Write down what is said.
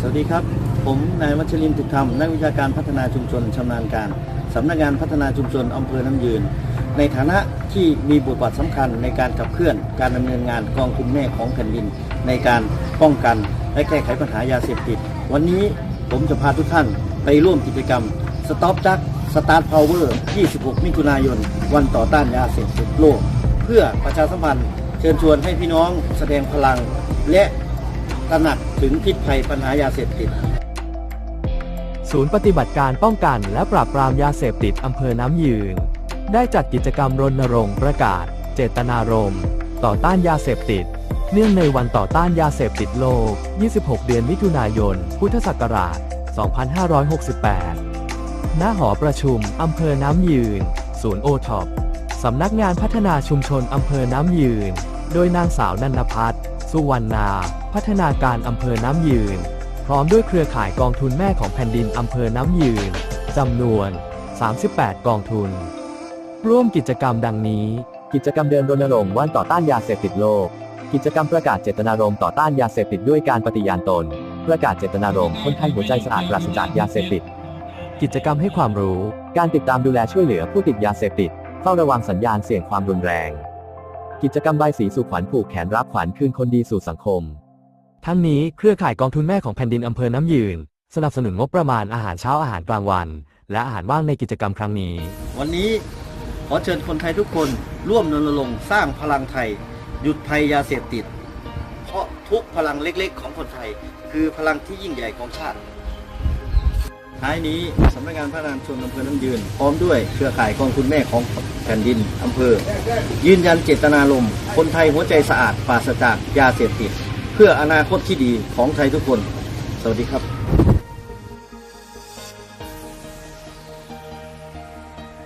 สวัสดีครับ ผมนายวัชรินทร์ถึกธรรม นักวิชาการพัฒนาชุมชนชำนาญการสำนักงานพัฒนาชุมชนอำเภอน้ำยืน ในฐานะที่มีบทบาทสำคัญในการขับเคลื่อน การดำเนินงานกองทุนแม่ของแผ่นดิน ในการป้องกันและแก้ไขปัญหายาเสพติด วันนี้ผมจะพาทุกท่านไปร่วมกิจกรรม Stop Drug Start Power 26 มิถุนายน วันต่อต้านยาเสพติดโลก เพื่อประชาสัมพันธ์เชิญชวนให้พี่น้องแสดงพลังและ ตระหนักถึงพิษภัยปัญหายาเสพติด ศูนย์ปฏิบัติการป้องกันและปราบปรามยาเสพติดอำเภอน้ำยืน ได้จัดกิจกรรมรณรงค์ประกาศ เจตนารมณ์ ต่อต้านยาเสพติด เนื่องในวันต่อต้านยาเสพติดโลก 26 เดือนมิถุนายน พุทธศักราช 2568 ณ หอประชุมอำเภอน้ำยืน ศูนย์โอท็อปสำนักงานพัฒนาชุมชนอำเภอน้ำยืน โดยนางสาวนันพัฒน์ สุวรรณา พัฒนาการอำเภอน้ำยืน พร้อมด้วยเครือข่ายกองทุนแม่ของแผ่นดินอำเภอน้ำยืนจำนวน 38 กองทุน ร่วมกิจกรรมดังนี้ กิจกรรมเดินรณรงค์วันต่อต้านยาเสพติดโลก กิจกรรมประกาศเจตนารมณ์ต่อต้านยาเสพติดด้วยการปฏิญาณตน ประกาศเจตนารมณ์คนไทยหัวใจสะอาดปราศจากยาเสพติด กิจกรรมให้ความรู้ การติดตามดูแลช่วยเหลือผู้ติดยาเสพติด เฝ้าระวังสัญญาณเสี่ยงความรุนแรง กิจกรรมใบสีสู่ขวัญผูกแขนรับขวัญคืนคนดีสู่สังคม ทั้งนี้เครือข่ายกองทุนแม่ของแผ่นดินอำเภอน้ำยืน สนับสนุนงบประมาณอาหารเช้าอาหารกลางวัน และอาหารว่างในกิจกรรมครั้งนี้ วันนี้ขอเชิญคนไทยทุกคนร่วมรณรงค์สร้างพลังไทย หยุดภัยยาเสพติด เพราะทุกพลังเล็กๆ ของคนไทย คือพลังที่ยิ่งใหญ่ของชาติ ท้ายนี้สำนักงานพัฒนาชุมชนอำเภอน้ำยืน พร้อมด้วยเครือข่ายกองคุณแม่ของแผ่นดินอำเภอ ยืนยันเจตนารมณ์คนไทยหัวใจสะอาดปราศจากยาเสพติด เพื่ออนาคตที่ดีของไทยทุกคน สวัสดีครับ